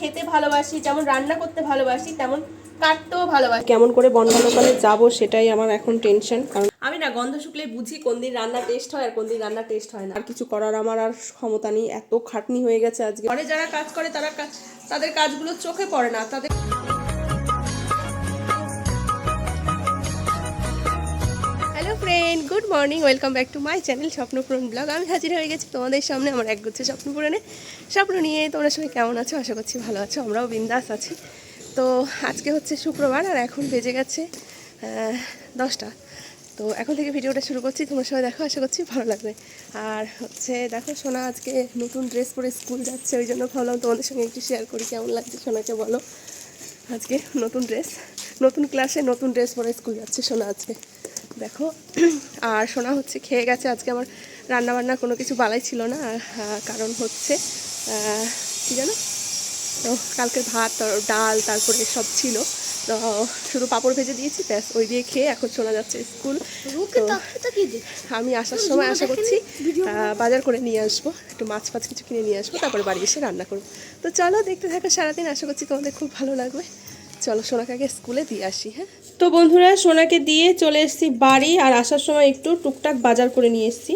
খেতে ভালোবাসি যেমন রান্না করতে ভালোবাসি তেমন কাটতেও ভালোবাসি। কেমন করে বনমালকালে যাব সেটাই আমার এখন টেনশন কারণ আমি না গন্ধ শুকলে বুঝি কোন দিন রান্না টেস্ট হয় আর কোন দিন রান্না টেস্ট হয় না। আর কিছু করার আমার আর ক্ষমতা নেই এত খাটনি হয়ে গেছে আজকে। ঘরে যারা কাজ করে তারা তাদের কাজগুলো চোখে পড়ে না তাদের friend good morning welcome back to my channel Swapnapuran blog আমি হাজির হয়ে গেছি তোমাদের সামনে আমার এক গুচ্ছে স্বপ্নপূরণে। স্বপ্ন নিয়ে তোমরা সবাই কেমন আছো? আশা করছি ভালো আছো। আমরাও বিন্দাস আছি। তো আজকে হচ্ছে শুক্রবার আর এখন বেজে গেছে দশটা। তো এখন থেকে ভিডিওটা শুরু করছি। তোমার সবাই দেখো, আশা করছি ভালো লাগবে। আর হচ্ছে দেখো, সোনা আজকে নতুন ড্রেস পরে স্কুল যাচ্ছে, ওই জন্য ভাবলাম তোমাদের সঙ্গে একটু শেয়ার করি। কেমন লাগছে সোনাকে বলো? আজকে নতুন ড্রেস নতুন ক্লাসে নতুন ড্রেস পরে স্কুল যাচ্ছে সোনা আজকে। দেখো আর সোনা হচ্ছে খেয়ে গেছে। আজকে আমার রান্না বান্না কোনো কিছু বালাই ছিল না। কারণ হচ্ছে কি জানো? তো কালকে ভাত ডাল তারপরে সব ছিল। তো শুধু পাঁপড় ভেজে দিয়েছি ব্যাস ওই দিয়ে খেয়ে এখন শোনা যাচ্ছে স্কুল। আমি আসার সময় আশা করছি বাজার করে নিয়ে আসব। একটু মাছ ফাছ কিছু কিনে নিয়ে আসব তারপরে বাড়ি এসে রান্না করব। তো চলো দেখতে থাকো সারাদিন। আশা করছি তোমাদের খুব ভালো লাগবে। চলো সোনাকে আগে স্কুলে দিয়ে আসি হ্যাঁ? তো বন্ধুরা, সোনাকে দিয়ে চলে এসেছি বাড়ি আর আসার সময় একটু টুকটাক বাজার করে নিয়ে এসেছি।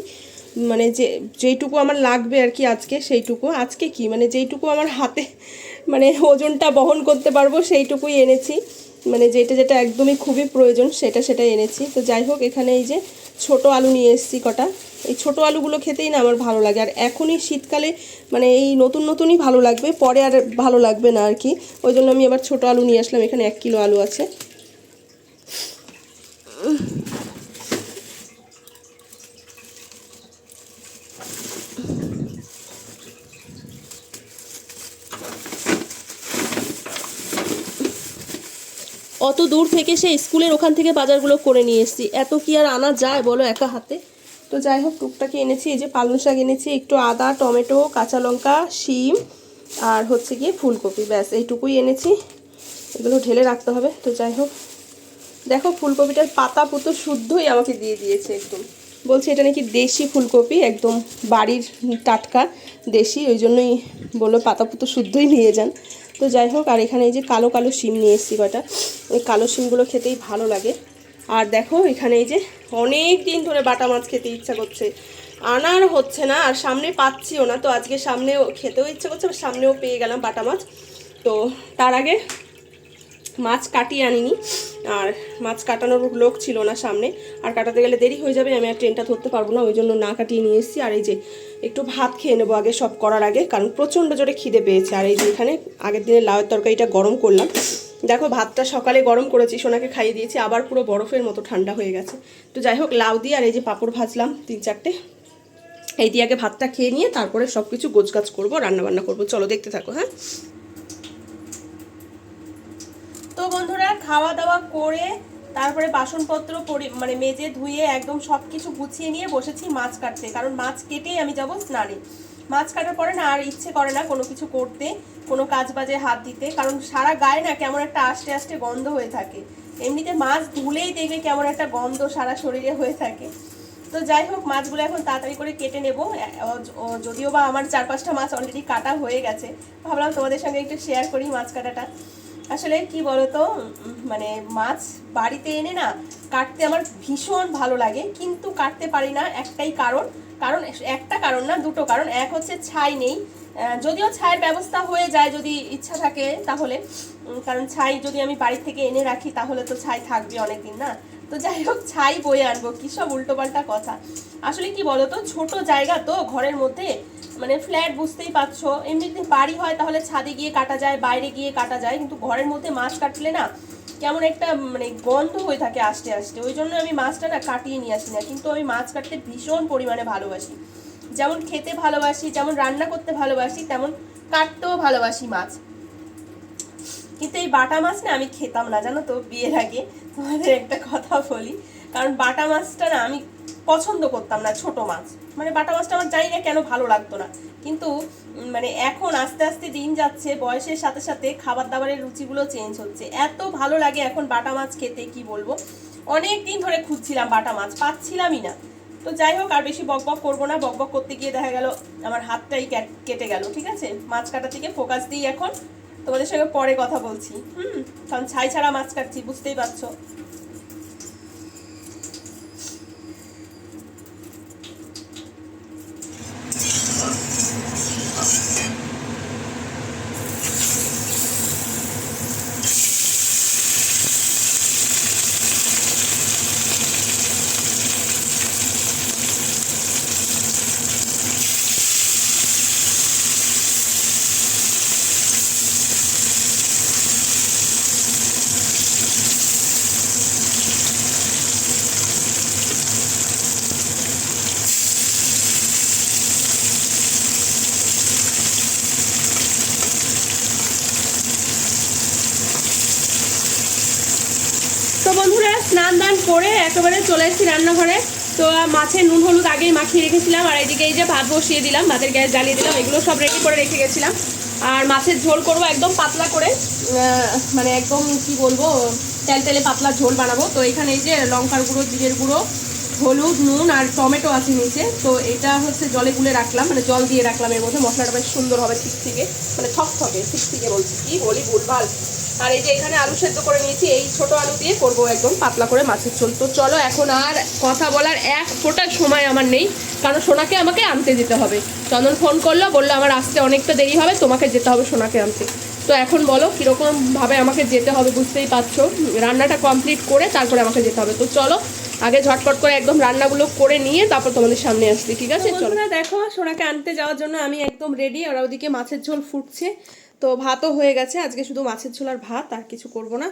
মানে যে, যেইটুকু আমার লাগবে আর কি আজকে, সেইটুকু। আজকে কি? মানে যেইটুকু আমার হাতে মানে ওজনটা বহন করতে পারব, সেইটুকুই এনেছি। মানে যেটা যেটা একদমই খুবই প্রয়োজন, সেটা, সেটাই এনেছি। তো যাই হোক, এখানে এই যে ছোট আলু নিয়ে এসেছি কটা। এই ছোট আলুগুলো খেতেই না আমার ভালো লাগে। আর এখনই শীতকালে মানে এই নতুন নতুনই ভালো লাগবে, পরে আর ভালো লাগবে না আর কি। ওই জন্য আমি আবার ছোট আলু নিয়ে আসলাম, এখানে এক কিলো আলু আছে। অত দূর থেকে সে স্কুলের ওখান থেকে বাজারগুলো করে নিয়ে এসেছি। এত কি আর আনা যায় বলো একা হাতে? তো যাই হোক, টুকটাকি এনেছি, এই যে পালং শাক এনেছি, একটু আদা, টমেটো, কাঁচা লঙ্কা, শিম আর হচ্ছে গিয়ে ফুলকপি, ব্যাস, এইটুকুই এনেছি। এগুলো ঢেলে রাখতে হবে, তো যাই হোক। দেখো, ফুলকপিটার পাতা পুতো শুদ্ধই আমাকে দিয়ে দিয়েছে একদম। বলছে এটা নাকি দেশি ফুলকপি, একদম বাড়ির টাটকা দেশি, ওই জন্যই বলল পাতা পুতো শুদ্ধই নিয়ে যান। তো যাই হোক, আর এখানে এই যে কালো কালো শিম নিয়ে এসেছি কটা। ওই কালো শিমগুলো খেতেই ভালো লাগে। আর দেখো, এখানে এই যে অনেক দিন ধরে বাটা মাছ খেতে ইচ্ছা করছে। আনার হচ্ছে না, আর সামনে পাচ্ছিও না। তো আজকে সামনেও খেতেও ইচ্ছা করছে আর সামনেও পেয়ে গেলাম বাটা মাছ। তো তার আগে মাছ কাটিয়ে আনিনি। আর মাছ কাটানোর লোক ছিল না সামনে। আর কাটাতে গেলে দেরি হয়ে যাবে, আমি আর ট্রেনটা ধরতে পারব না, ওই জন্য না কাটিয়ে নিয়ে এসেছি। আর এই যে একটু ভাত খেয়ে নেব আগে, সব করার আগে, কারণ প্রচণ্ড জোরে খিদে পেয়েছে। আর এই যে এখানে আগের দিনে লাউয়ের তরকারিটা গরম করলাম। দেখো, ভাতটা সকালে গরম করেছি, সোনাকে খাইয়ে দিয়েছি, আবার পুরো বরফের মতো ঠান্ডা হয়ে গেছে। তো যাই হোক, লাউ দিয়ে আর এই যে পাঁপড় ভাজলাম তিন চারটে। এই দিয়ে আগে ভাতটা খেয়ে নিয়ে তারপরে সব কিছু গোছগাছ করব, রান্নাবান্না করব। চলো, দেখতে থাকো হ্যাঁ? তো বন্ধুরা খাওয়া দাওয়া করে তারপরে বাসনপত্র পরি মানে মেজে ধুয়ে একদম সব কিছু গুছিয়ে নিয়ে বসেছি মাছ কাটতে। কারণ মাছ কেটেই আমি যাব স্নানে। মাছ কাটার পরে না, আর ইচ্ছে করে না কোনো কিছু করতে, কোনো কাজ বাজে হাত দিতে, কারণ সারা গায়ে না কেমন একটা আস্তে আস্তে গন্ধ হয়ে থাকে। এমনিতে মাছ ধুলেই দেখবে কেমন একটা গন্ধ সারা শরীরে হয়ে থাকে। তো যাই হোক, মাছগুলো এখন তাড়াতাড়ি করে কেটে নেব। যদিও বা আমার চার পাঁচটা মাছ অলরেডি কাটা হয়ে গেছে। ভাবলাম তোমাদের সঙ্গে একটু শেয়ার করি মাছ কাটাটা। আসলে কি বলতো মানে মাছ বাড়িতে এনে না কাটতে আমার ভীষণ ভালো লাগে। কিন্তু কাটতে পারি না একটাই কারণ কারণ, একটা কারণ না, দুটো কারণ। এক হচ্ছে ছাই নেই। যদিও ছাইয়ের ব্যবস্থা হয়ে যায় যদি ইচ্ছা থাকে তাহলে। কারণ ছাই যদি আমি বাড়ি থেকে এনে রাখি তাহলে তো ছাই থাকবে অনেকদিন না। তো যাই হোক, ছাই বয়ে আনব। কী সব উল্টোপাল্টা কথা। আসলে কি বলতো, ছোট জায়গা তো ঘরের মধ্যে। মানে ফ্ল্যাট বুঝতেই পারছ। এমনি এমনিতে বাড়ি হয় তাহলে ছাদে গিয়ে কাটা যায়, বাইরে গিয়ে কাটা যায়। কিন্তু ঘরের মধ্যে মাছ কাটলে না কেমন একটা মানে গন্ধ হয়ে থাকে আস্তে আস্তে। ওই জন্য আমি মাছটা না কাটিয়ে নিয়ে আসি না, কিন্তু আমি মাছ কাটতে ভীষণ পরিমাণে ভালোবাসি। যেমন খেতে ভালোবাসি, যেমন রান্না করতে ভালোবাসি, তেমন কাটতেও ভালোবাসি মাছ। কিন্তু এই বাটা মাছ না আমি খেতাম না, জানো তো? বিয়ের আগে তোমাদের একটা কথা বলি। কারণ বাটা মাছটা না আমি পছন্দ করতাম না, ছোট মাছ। মানে বাটা মাছটা আমার জানি না কেন ভালো লাগতো না। কিন্তু মানে এখন আস্তে আস্তে দিন যাচ্ছে, বয়সের সাথে সাথে খাবার দাবারের রুচিগুলো চেঞ্জ হচ্ছে। এত ভালো লাগে এখন বাটা মাছ খেতে, কি বলব? অনেক দিন ধরে খুঁজছিলাম বাটা মাছ, পাচ্ছিলামই না। তো যাই হোক, আর বেশি বকবক করব না। বকবক করতে গিয়ে দেখা গেল, আমার হাতটাই কেটে গেল, ঠিক আছে? মাছ কাটা থেকে ফোকাস দিই এখন। তোমাদের সঙ্গে পরে কথা বলছি। হুম, কারণ ছাই ছাড়া মাছ কাটছি, বুঝতেই পারছ তো বন্ধুরা স্নান দান করে একেবারে চলে এসেছি রান্নাঘরে। তো মাছে নুন, হলুদ আগেই মাখিয়ে রেখেছিলাম, আর এইদিকে এই যে ভাত বসিয়ে দিলাম, ভাতের গ্যাস জ্বালিয়ে দিলাম, এগুলো সব রেডি করে রেখে গেছিলাম। আর মাছের ঝোল করব একদম পাতলা করে মানে একদম কি বলব, তেল তেলে পাতলা ঝোল বানাবো। তো এখানে এই যে লঙ্কার গুঁড়ো, জিরের গুঁড়ো হলুদ, নুন আর টমেটো আছে নিচে। তো এটা হচ্ছে জলে গুলে রাখলাম মানে জল দিয়ে রাখলাম এর মধ্যে। মশলাটা বেশ সুন্দর হবে ঠিক থেকে মানে থক থকে, ঠিক থেকে বলছি কি, বলি ভুলভাল। আর এই যে এখানে আলু সেদ্ধ করে নিয়েছি, এই ছোট আলু দিয়ে করব একদম পাতলা করে মাছের ঝোল। তো চলো এখন আর কথা বলার এক ফোঁটা সময় আমার নেই, কারণ সোনাকে আমাকে আনতে যেতে হবে। চন্দন ফোন করল, বলল, আমার আসতে অনেকটা দেরি হবে, তোমাকে যেতে হবে সোনাকে আনতে। তো এখন বলো, কীরকমভাবে আমাকে যেতে হবে বুঝতেই পারছ? রান্নাটা কমপ্লিট করে তারপরে আমাকে যেতে হবে। তো চলো আগে ঝটপট করে একদম রান্নাগুলো করে নিয়ে তারপর তোমাদের সামনে আসছি ঠিক আছে? চলো। দেখো সোনাকে আনতে যাওয়ার জন্য আমি একদম রেডি আর ওদিকে মাছের ঝোল ফুটছে। তো ভাতও হয়ে গেছে আজকে শুধু মাছের ঝোল আর ভাত আর কিছু করব না।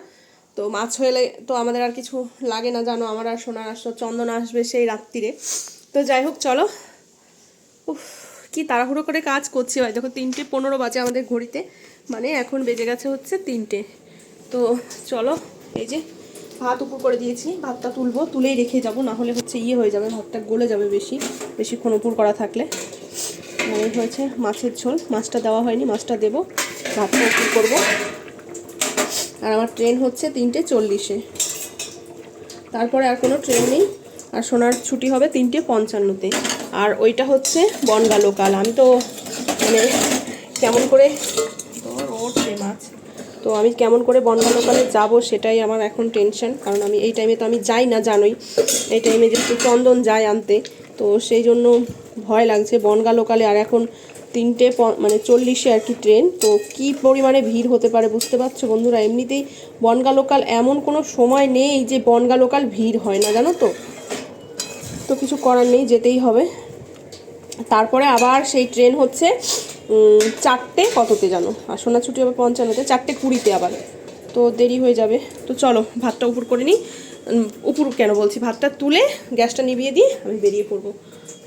তো মাছ হলে তো আমাদের আর কিছু লাগে না জানো আমার আর সোনার আসলো চন্দন আসবে সেই রাত্রিরে তো যাই হোক চলো। উফ কি তাড়াহুড়ো করে কাজ করছি ভাই। দেখো তিনটে পনেরো বাজে আমাদের ঘড়িতে। মানে এখন বেজে গেছে হচ্ছে তিনটে। তো চলো এই যে ভাত উপর করে দিয়েছি, ভাতটা তুলবো, তুলেই রেখে যাব না হলে হচ্ছে ইয়ে হয়ে যাবে, ভাতটা গলে যাবে বেশি, বেশিক্ষণ উপর করা থাকলে। মানে হয়েছে মাছের ঝোল, মাছটা দেওয়া হয়নি, মাছটা দেবো, ভাতটা উপর করব। আর আমার ট্রেন হচ্ছে তিনটে চল্লিশে। তারপরে আর কোনো ট্রেন নেই, আর সোনার ছুটি হবে তিনটে পঞ্চান্নতে। আর ওইটা হচ্ছে বনগা লোকাল আমি তো মানে কেমন করে আমি কেমন করে বনগা লোকালে যাব সেটাই আমার এখন টেনশন কারণ আমি এই টাইমে তো আমি যাই না, জানোই। এই টাইমে যেহেতু চন্দন যায় আনতে, তো সেই জন্য ভয় লাগছে বনগা লোকালে আর এখন তিনটে মানে চল্লিশে আর কি ট্রেন তো কি পরিমাণে ভিড় হতে পারে বুঝতে পারছ বন্ধুরা? এমনিতেই বনগা লোকাল এমন কোনো সময় নেই যে বনগা লোকাল ভিড় হয় না, জানো তো? তো কিছু করার নেই, যেতেই হবে। তারপরে আবার সেই ট্রেন হচ্ছে চারটে কততে জানো? আর সোনা ছুটি হবে পঞ্চান্নতে, চারটে কুড়িতে আবার। তো দেরি হয়ে যাবে। তো চলো, ভাতটা উপর করে নিই। উপর কেন বলছি? ভাতটা তুলে গ্যাসটা নিভিয়ে দিয়ে আমি বেরিয়ে পড়ব।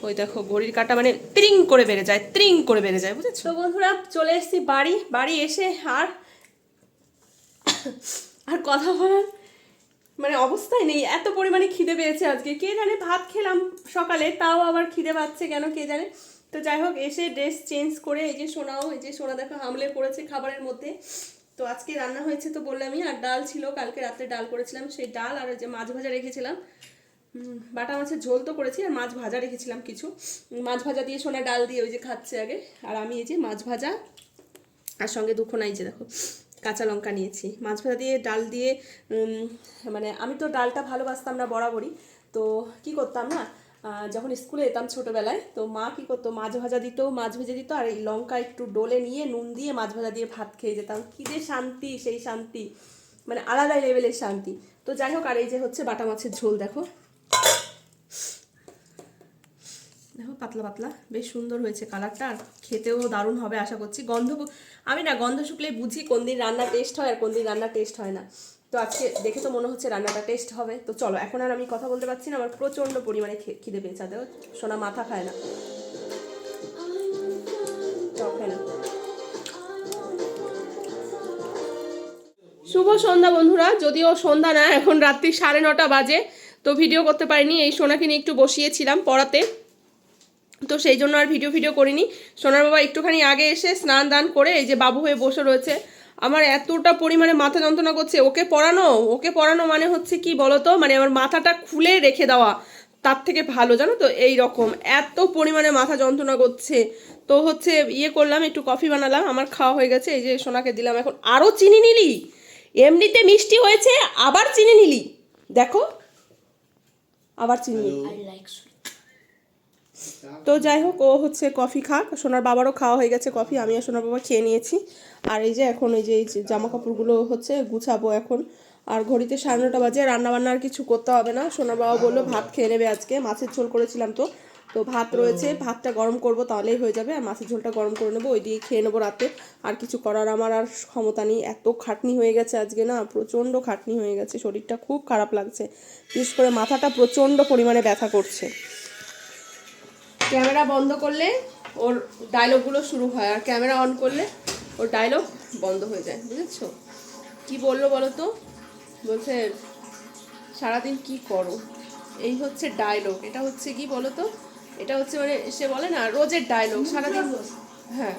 ওই দেখো, ঘড়ির কাটা মানে ত্রিং করে বেড়ে যায়, ত্রিং করে বেড়ে যায়, বুঝেছ? বন্ধুরা, চলে এসেছি বাড়ি। বাড়ি এসে আর আর কথা বলার মানে অবস্থায় নেই। এত পরিমাণে খিদে পেয়েছে আজকে। কে জানে ভাত খেলাম সকালে, তাও আবার খিদে পাচ্ছে কেন, কে জানে? তো যাই হোক, এসে ড্রেস চেঞ্জ করে এই যে সোনাও, এই যে সোনা দেখো হামলে পড়েছে খাবারের মধ্যে। তো আজকে রান্না হয়েছে তো বললামই, আর ডাল ছিল, কালকে রাত্রে ডাল করেছিলাম। সেই ডাল আর যে মাছ ভাজা রেখেছিলাম। বাটা মাছের ঝোল তো করেছি, আর মাছ ভাজা রেখেছিলাম কিছু। মাছ ভাজা দিয়ে সোনা ডাল দিয়ে ওই যে খাচ্ছে আগে। আর আমি এই যে মাছ ভাজা, আর সঙ্গে দুঃখ নাই যে দেখো, কাঁচা লঙ্কা নিয়েছি। মাছ ভাজা দিয়ে ডাল দিয়ে মানে আমি তো ডালটা ভালোবাসতাম না বরাবরই। তো কি করতাম না যখন স্কুলে যেতাম ছোটোবেলায়, তো মা কী করতো? মাছ ভাজা দিত, মাছ ভেজে দিত, আর এই লঙ্কা একটু ডোলে নিয়ে নুন দিয়ে মাছ ভাজা দিয়ে ভাত খেয়ে যেতাম। কী যে শান্তি, সেই শান্তি। মানে আলাদা লেভেলের শান্তি। তো যাই হোক, আর এই যে হচ্ছে বাটা মাছের ঝোল, দেখো। দেখো, পাতলা পাতলা। বেশ সুন্দর হয়েছে কালারটা, আর খেতেও দারুণ হবে, আশা করছি। গন্ধ আমি না, গন্ধ শুকলে বুঝি কোন দিন রান্না টেস্ট হয় আর কোন দিন রান্না টেস্ট হয় না। তো আজকে দেখে তো মনে হচ্ছে রান্নাটা টেস্ট হবে। তো চলো, এখন আর আমি কথা বলতে পারছি না, আমার প্রচণ্ড পরিমাণে খিদে পেয়েছে আর দেখো সোনা মাথা খায় না। শুভ সন্ধ্যা বন্ধুরা, যদিও সন্ধ্যা না, এখন রাত্রি সাড়ে নটা বাজে, তো ভিডিও করতে পারিনি, এই সোনাকে নিয়ে একটু বসিয়েছিলাম পড়াতে। তো সেই জন্য আর ভিডিও ভিডিও করিনি। সোনার বাবা একটুখানি আগে এসে স্নান দান করে, এই যে বাবু হয়ে বসে রয়েছে আমার এতটা পরিমাণে মাথা যন্ত্রণা করছে ওকে পড়ানো ওকে পড়ানো মানে হচ্ছে কি বলতো? মানে আমার মাথাটা খুলে রেখে দেওয়া তার থেকে ভালো জানো তো? এই রকম এত পরিমাণে মাথা যন্ত্রণা করছে। তো হচ্ছে ইয়ে করলাম একটু কফি বানালাম আমার খাওয়া হয়ে গেছে এই যে সোনাকে দিলাম। এখন আরও চিনি নিলি? এমনিতে মিষ্টি হয়েছে আবার চিনি নিলি। দেখো আবার চিনি তো যাই হোক, ও হচ্ছে কফি খাক। সোনার বাবারও খাওয়া হয়ে গেছে কফি আমি আর সোনার বাবা খেয়ে নিয়েছি। আর এই যে এখন এই যে এই জামা কাপড়গুলো হচ্ছে গুছাবো এখন। আর ঘড়িতে সাড়ে নটা বাজে রান্না বান্না আর কিছু করতে হবে না। সোনার বাবা বলল, ভাত খেয়ে নেবে আজকে। মাছের ঝোল করেছিলাম তো। তো ভাত রয়েছে, ভাতটা গরম করব তাহলেই হয়ে যাবে। আর মাছের ঝোলটা গরম করে নেব, ওই দিয়ে খেয়ে নেব রাতে। আর কিছু করার আমার আর ক্ষমতা নেই। এত খাটনি হয়ে গেছে আজকে না, প্রচণ্ড খাটনি হয়ে গেছে। শরীরটা খুব খারাপ লাগছে। বিশেষ করে মাথাটা প্রচণ্ড পরিমাণে ব্যথা করছে। ক্যামেরা বন্ধ করলে ওর ডায়লগগুলো শুরু হয় আর ক্যামেরা অন করলে ওর ডায়লগ বন্ধ হয়ে যায় বুঝেছ? কি বলল বলো তো বলছে সারাদিন কি করো? এই হচ্ছে ডায়লগ এটা হচ্ছে কি বলো তো এটা হচ্ছে মানে সে বলে না রোজের ডায়লগ সারাদিন হ্যাঁ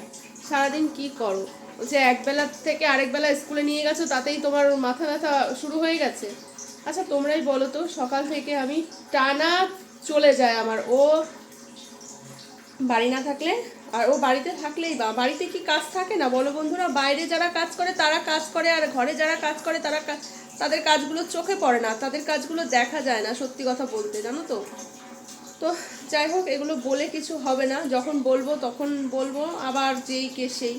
সারাদিন কি করো? বলছে একবেলা থেকে আরেক বেলা স্কুলে নিয়ে গেছো তাতেই তোমার মাথা ব্যথা শুরু হয়ে গেছে। আচ্ছা তোমরাই বলো তো সকাল থেকে আমি টানা চলে যায় আমার ও বাড়ি না থাকলে? আর ও বাড়িতে থাকলেই বা, বাড়িতে কি কাজ থাকে না? বলো বন্ধুরা, বাইরে যারা কাজ করে, তারা কাজ করে, আর ঘরে যারা কাজ করে, তারা তাদের কাজগুলো চোখে পড়ে না, তাদের কাজগুলো দেখা যায় না, সত্যি কথা বলতে, জানো তো? তো যাই হোক, এগুলো বলে কিছু হবে না, যখন বলব তখন বলব, আবার যেই কে সেই।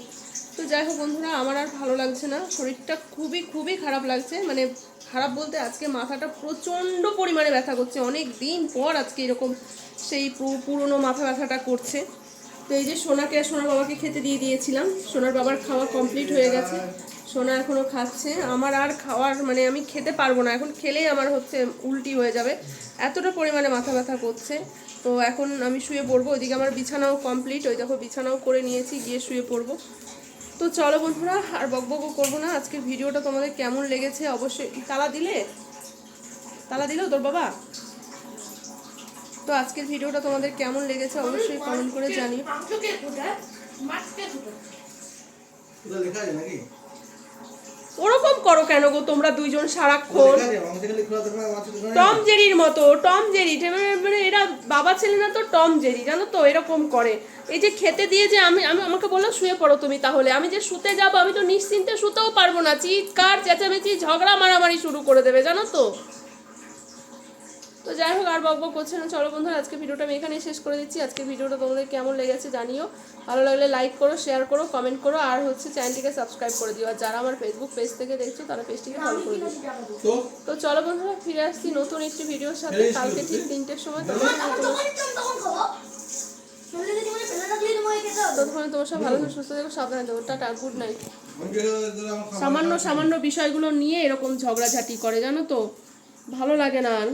তো যাই হোক বন্ধুরা, আমার আর ভালো লাগছে না, শরীরটা খুবই খুবই খারাপ লাগছে মানে খারাপ বলতে আজকে মাথাটা প্রচণ্ড পরিমাণে ব্যথা করছে। অনেক দিন পর আজকে এরকম সেই পুরনো মাথা ব্যথাটা করছে। তো এই যে সোনাকে আর সোনার বাবাকে খেতে দিয়ে দিয়েছিলাম। সোনার বাবার খাওয়া কমপ্লিট হয়ে গেছে। সোনা এখনও খাচ্ছে। আমার আর খাওয়ার মানে আমি খেতে পারব না। এখন খেলেই আমার হচ্ছে উল্টি হয়ে যাবে। এতটা পরিমাণে মাথা ব্যথা করছে। তো এখন আমি শুয়ে পড়ব। ওইদিকে আমার বিছানাও কমপ্লিট। ওই দেখো বিছানাও করে নিয়েছি। গিয়ে শুয়ে পড়ব। তো চলো বন্ধুরা আর বকবকও করব না। আজকের ভিডিওটা তোমাদের কেমন লেগেছে? অবশ্যই তালা দিলে? তালা দিলেও তোর বাবা? তো আজকের ভিডিওটা তোমাদের কেমন লেগেছে অবশ্যই কমেন্ট করে জানিও। ওরকম করো কেন গো তোমরা দুইজন সারাক্ষণ? টম জেরির মতো টম জেরি মানে- মানে এরা বাবা ছেলে না তো টম জেরি জানো তো এরকম করে। এই যে খেতে দিয়ে যে আমি আমি আমাকে বললাম শুয়ে পড়ো তুমি তাহলে। আমি যে শুতে যাব আমি তো নিশ্চিন্তে শুতেও পারব না। চিৎকার চেঁচামেচি ঝগড়া মারামারি শুরু করে দেবে জানো তো? তো যাই হোক আর বকবক করছে না। চলো বন্ধুরা আজকে ভিডিওটা আমি এখানেই শেষ করে দিচ্ছি। আজকে ভিডিওটা তোমাদের কেমন লেগেছে জানিও। ভালো লাগলে লাইক করো শেয়ার করো কমেন্ট করো আর হচ্ছে চ্যানেলটিকে সাবস্ক্রাইব করে দিও। আর যারা আমার ফেসবুক পেজ থেকে দেখছ তারা পেজটিকে ফলো করে দিও। তো? চলো বন্ধুরা ফিরে আসছি নতুন একটি ভিডিওর সাথে। কালকে ঠিক তিনটের সময় ততক্ষণ তোমার সব ভালো সুস্থ থেকো সাবধানে দেবো টাটা গুড নাইট সামান্য সামান্য বিষয়গুলো নিয়ে এরকম ঝগড়াঝাটি করে জানো তো? ভালো লাগে না আর।